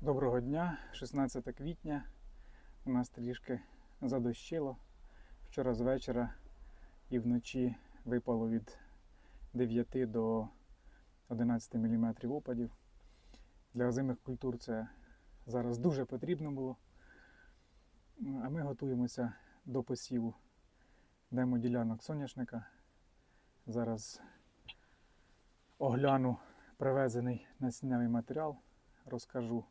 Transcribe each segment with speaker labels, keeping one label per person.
Speaker 1: Доброго дня, 16 квітня. У нас трішки задощило. Вчора з вечора і вночі випало від 9 до 11 мм опадів. Для озимих культур це зараз дуже потрібно було. А ми готуємося до посіву демоділянок соняшника. Зараз огляну привезений насінневий матеріал, розкажу,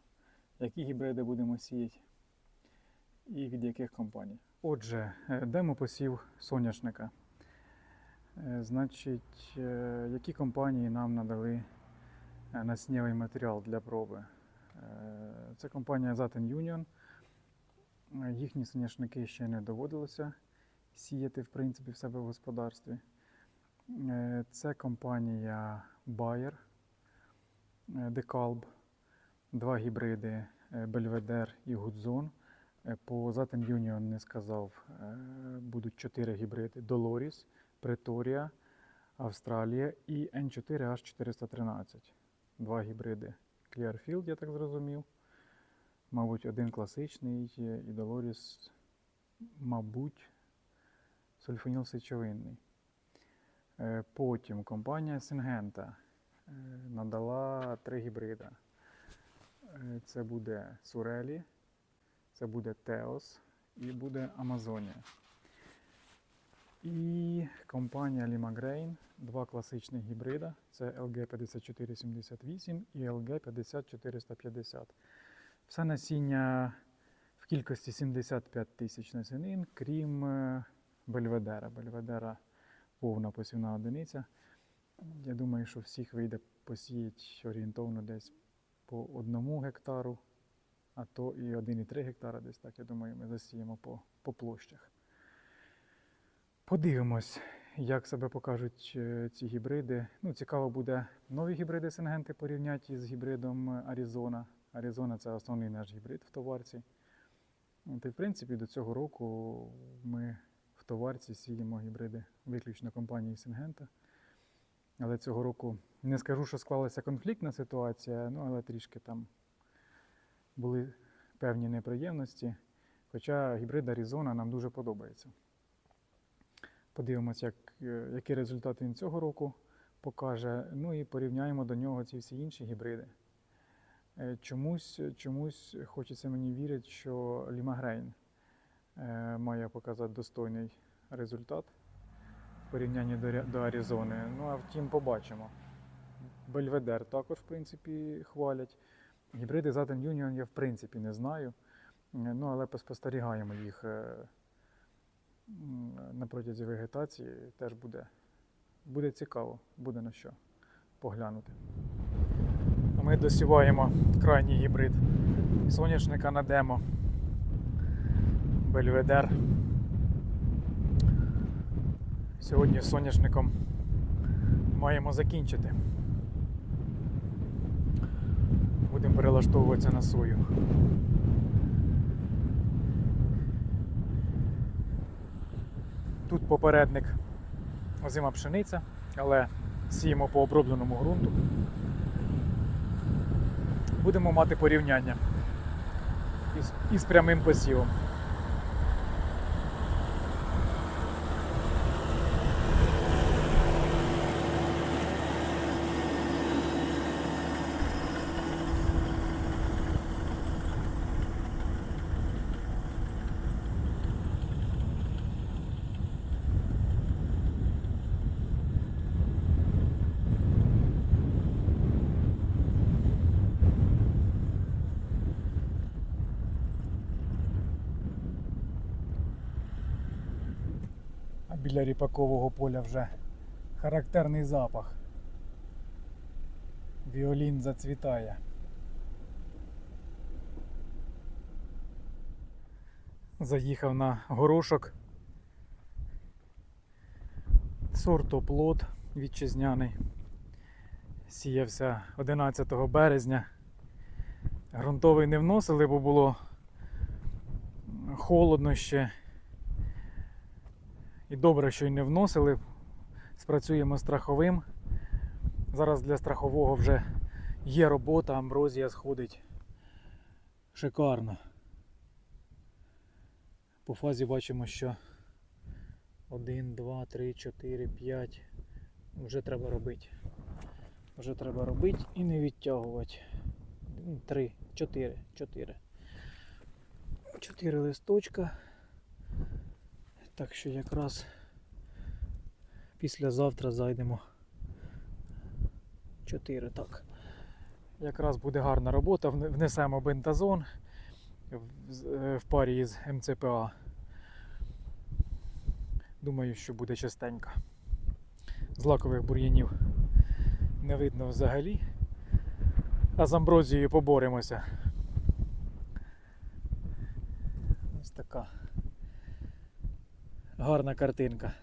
Speaker 1: які гібриди будемо сіяти і від яких компаній. Отже, е, демопосів соняшника. Е, Значить, е, які компанії нам надали насіннєвий матеріал для проби? Це компанія Zaten Union. Їхні соняшники ще не доводилося сіяти, в принципі, в себе в господарстві. Це компанія Bayer, DeKalb, два гібриди е, Belvedere і Gudзон. Е, По Zaten Union не сказав, е, будуть чотири гібриди: Dolores, Pretoria, Австралія і N4H413. Два гібриди Clearfield, я так зрозумів. Мабуть, один класичний і Dolores, мабуть, сульфоніл сечовинний. Потім компанія Syngenta надала три гібрида. Е, Це буде Сурелі, це буде Теос і буде Амазонія. І компанія Limagrain, два класичних гібрида. Це LG5478 і LG50450. Все насіння в кількості 75 тисяч насінин, крім е, Бельведера. Бельведера повна посівна одиниця. Я думаю, що всіх вийде посіяти орієнтовно десь по одному гектару, а то і 1,3 гектара десь так, я думаю, ми засіємо по, по площах. Подивимось, як себе покажуть е, ці гібриди. Ну, цікаво буде нові гібриди Сингенти порівняти із гібридом Аризона. Аризона це основний наш гібрид в товарці. От, і, в принципі, до цього року ми в товарці сіємо гібриди виключно компанії Сингента. Але цього року не скажу, що склалася конфліктна ситуація, ну але трішки там були певні неприємності. Хоча гібрид Аризона нам дуже подобається. Подивимося, як, е, які результати він цього року покаже. Ну і порівняємо до нього ці всі інші гібриди. Е, Чомусь, чомусь хочеться мені вірити, що Лімагрейн е, має показати достойний результат порівнянні до, до Аризони. Ну а втім, побачимо. Бельведер також, в принципі, хвалять. Гібриди Zaten Union я в принципі не знаю. Ну, але поспостерігаємо їх е, на протязі вегетації. Теж буде, буде цікаво, буде на що поглянути. Ми досіваємо крайній гібрид соняшника на демо. Бельведер. Сьогодні соняшником маємо закінчити. Будемо перелаштовуватися на сою. Тут попередник озима пшениця, але сіємо по обробленому ґрунту. Будемо мати порівняння із, із прямим посівом. Біля ріпакового поля вже характерний запах. Віолін зацвітає. Заїхав на горошок. Сортоплод вітчизняний. Сіявся 11 березня. Грунтовий не вносили, бо було холодно ще. І добре, що й не вносили. Спрацюємо страховим. Зараз для страхового вже є робота, амброзія сходить Шикарно. По фазі бачимо, що 1, 2, 3, 4, 5. Вже треба робити. Вже треба робити і не відтягувати. 3, 4, 4. 4 листочка. Так що якраз післязавтра зайдемо. 4, так. Якраз буде гарна робота. Внесемо бентазон в, е, в парі із МЦПА. Думаю, що буде частенько. Злакових бур'янів не видно взагалі. А з амброзією поборемося. Ось така гарна картинка.